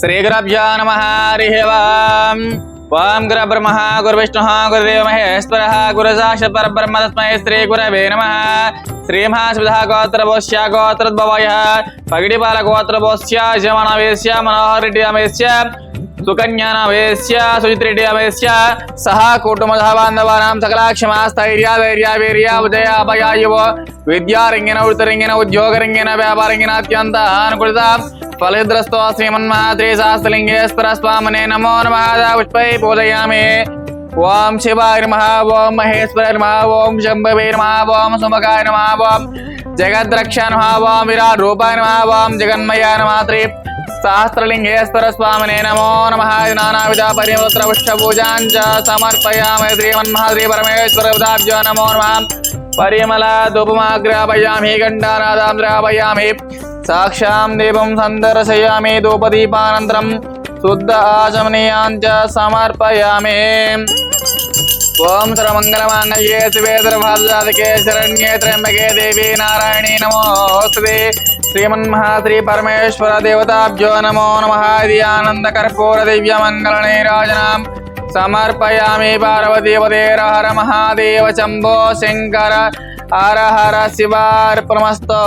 శ్రీగురభ్యో నమ హరి ఓం ఓం గుర బ్రహ్మ గురు విష్ణు గురుదేవ మహేశ్వర గురు సాక్షాత్ పరబ్రహ్మ తస్మై శ్రీ గురవే నమ శ్రీ మహాశివ గోత్ర భోష్య గోత్రోద్భవయ పగిడిపాల గోత్ర భోష్య జమనవేశ్య మనోహర్ రెడ్డి అమేశ్య సుకన్యానవేశ్య సుజిత్రెడ్డి అమేశ్య సహ కుటుంబ బాంధవానాం సకలాక్షమా స్థైర్య ధైర్య వీర్య ఉదయ అభయాయువో విద్యారంగిన వృత్తరంగిన ఉద్యోగరంగిన వ్యాపారంగిన అత్యంత అనుకూలత फलद्रस्तो श्रीमन्मात्रेशास्त्रलिङ्गेश्वरस्वामने नमो नमः पुष्पै पूजयामि ओम शिवाय नमः ओम महेश्वराय नमः ओम शंभवे नमः ओम सुमकाय नमः ओम जगद्रक्षा नमः ओम विराट रूपाय नमः ओम जगन्मया नमः त्रि सहस्रलिंगेश्वर स्वामिने नमो नमः। नानाविध परिवृत्र पुष्पपूजां च समर्पयामि श्रीमन्महाद्रि परमेश्वर नमो नमः। परिमला धूपमाग्रापयामि गण्डानादां द्रापयामि సాక్షాం దీపం సందర్శయామి ధూపదీపానంతరం శుద్ధ ఆచమనీయాంచ సమర్పయామి ఓం సర్వమంగళమాంగళ్యే శివే శరణ్యే త్ర్యంబకే దేవి నారాయణీ నమోస్తుతే శ్రీమన్మహాశ్రీ పరమేశ్వర దేవతాభ్యో నమో నమ ఇది ఆనంద కర్పూర దివ్య మంగళ నీరాజనాం సమర్పయామి పార్వతీపదేర హర మహాదేవ శంభో శంకర హర హర శివార్పణమస్తో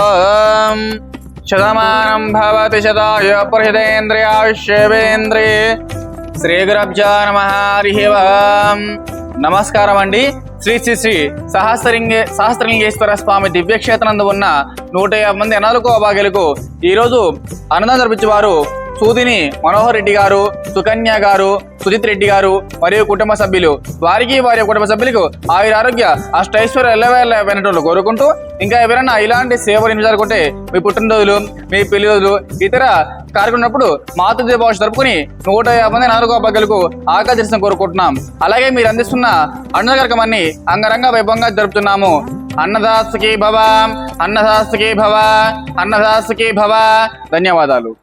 శతమానం భవతి శతాయ పురుషేంద్రియావిష్యేంద్రియే శ్రీ గురబ్జా నమ నమస్కారం అండి శ్రీ శ్రీ శ్రీ సహస్రలింగే సహస్రలింగేశ్వర స్వామి దివ్యక్షేత్రంలో ఉన్న నూట యాభై మంది అనాలకు అభాగ్యులకు ఈరోజు అన్నదానం జరిపించేవారు సూదిని మనోహర్ రెడ్డి గారు సుకన్య గారు సుజిత్ రెడ్డి గారు మరియు కుటుంబ సభ్యులు. వారికి వారి కుటుంబ సభ్యులకు ఆయుర ఆరోగ్య అష్టైశ్వర్య ఎల్లవేళ్ళ కోరుకుంటూ ఇంకా ఎవరైనా ఇలాంటి సేవలు నిమిషాలనుకుంటే మీ పుట్టినరోజులు మీ పెళ్ళి రోజులు ఇతర కార్యక్రమప్పుడు మాతృదేవ భాష జరుపుకుని నూట యాభై మంది నాలుగో బగ్గలకు ఆకర్షించడం కోరుకుంటున్నాం. అలాగే మీరు అందిస్తున్న అన్న కార్యక్రమాన్ని అంగరంగ వైభవంగా జరుపుతున్నాము. అన్నదాసుకి భవ అన్నదాసుకి భవ అన్నదాసుకి భవ. ధన్యవాదాలు.